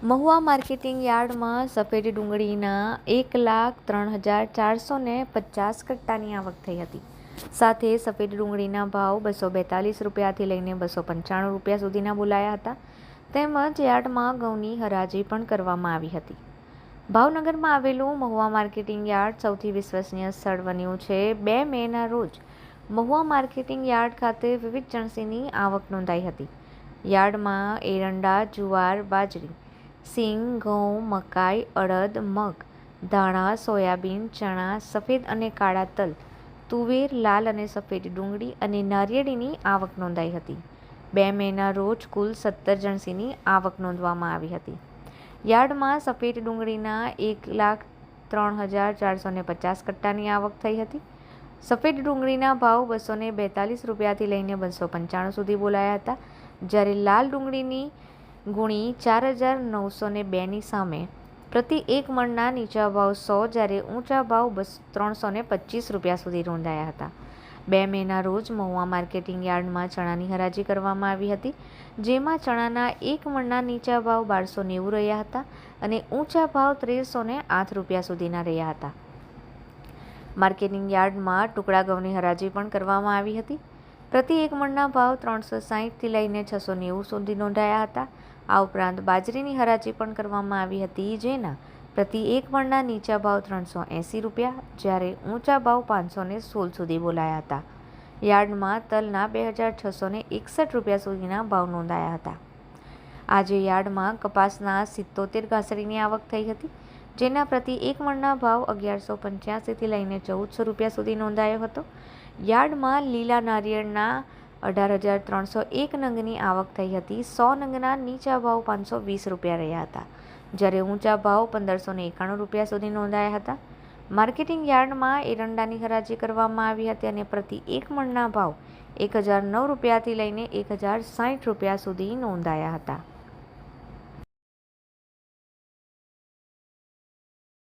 Mahuva marketing યાર્ડમાં સફેદ ડુંગળીના એક લાખ ત્રણ હજાર ચારસો ને પચાસ કટ્ટાની આવક થઈ હતી. સાથે સફેદ ડુંગળીના ભાવ બસો બેતાલીસ રૂપિયાથી લઈને બસો પંચાણું રૂપિયા સુધીના બોલાયા હતા. તેમજ યાર્ડમાં ઘઉંની હરાજી પણ કરવામાં આવી હતી. ભાવનગરમાં આવેલું મહુવા માર્કેટિંગ યાર્ડ સૌથી વિશ્વસનીય સ્થળ બન્યું છે બે મેના રોજ. મહુવા માર્કેટિંગ યાર્ડ ખાતે વિવિધ જણસીની આવક નોંધાઈ હતી. યાર્ડમાં એરંડા, જુવાર, બાજરી સિંગ, ઘઉં, મકાઈ, અડદ, મગ, ધાણા, સોયાબીન, ચણા, સફેદ અને કાળા તલ, તુવેર, લાલ અને સફેદ ડુંગળી અને નારિયેળીની આવક નોંધાઈ હતી. બે મેના રોજ કુલ સત્તર જણસીની આવક નોંધવામાં આવી હતી. યાર્ડમાં સફેદ ડુંગળીના એક લાખ ત્રણ હજાર ચારસો ને પચાસ કટ્ટાની આવક થઈ હતી. સફેદ ડુંગળીના ભાવ બસો ને બેતાલીસ રૂપિયાથી લઈને બસો પંચાણું સુધી બોલાયા હતા. જ્યારે લાલ ડુંગળીની ગુણી ચાર હજાર નવસો ને બેની સામે. પ્રતિ એક મણના નીચા ભાવ સો જ્યારે ઊંચા ભાવ બસ ત્રણસો ને પચીસ રૂપિયા સુધી નોંધાયા હતા. બે મેના રોજ મહુવા માર્કેટિંગ યાર્ડમાં ચણાની હરાજી કરવામાં આવી હતી, જેમાં ચણાના એક મણના નીચા ભાવ બારસો નેવું રહ્યા હતા અને ઊંચા ભાવ ત્રેસો ને આઠ રૂપિયા સુધીના રહ્યા હતા. માર્કેટિંગ યાર્ડમાં ટુકડા ઘઉંની હરાજી પણ કરવામાં આવી હતી. પ્રતિ એક મણના ભાવ ત્રણસો સાહીઠથી લઈને છસો નેવું સુધી નોંધાયા હતા. આ ઉપરાંત બાજરીની હરાજી પણ કરવામાં આવી હતી, જેના પ્રતિ એક મણના નીચા ભાવ ત્રણસો એંસી રૂપિયા, જ્યારે ઊંચા ભાવ પાંચસો સોળ સુધી બોલાયા હતા. યાર્ડમાં તલના બે હજાર છસો એકસઠ રૂપિયા સુધીના ભાવ નોંધાયા હતા. આજે યાર્ડમાં કપાસના સિત્તોતેર ઘાસડીની આવક થઈ હતી. જેના પ્રતિ એક મણના ભાવ અગિયારસો પંચ્યાસીથી લઈને ચૌદસો રૂપિયા સુધી નોંધાયો હતો. યાર્ડમાં લીલા નારિયેળના અઢાર હજાર ત્રણસો એક નંગની આવક થઈ હતી. સો નંગના નીચા ભાવ પાંચસો વીસ રૂપિયા રહ્યા હતા. જ્યારે ઊંચા ભાવ પંદરસો એકાણું રૂપિયા સુધી નોંધાયા હતા. માર્કેટિંગ યાર્ડમાં એરંડાની હરાજી કરવામાં આવી હતી અને પ્રતિ એક મણના ભાવ એક હજાર નવ રૂપિયાથી લઈને એક હજાર સાઠ રૂપિયા સુધી નોંધાયા હતા.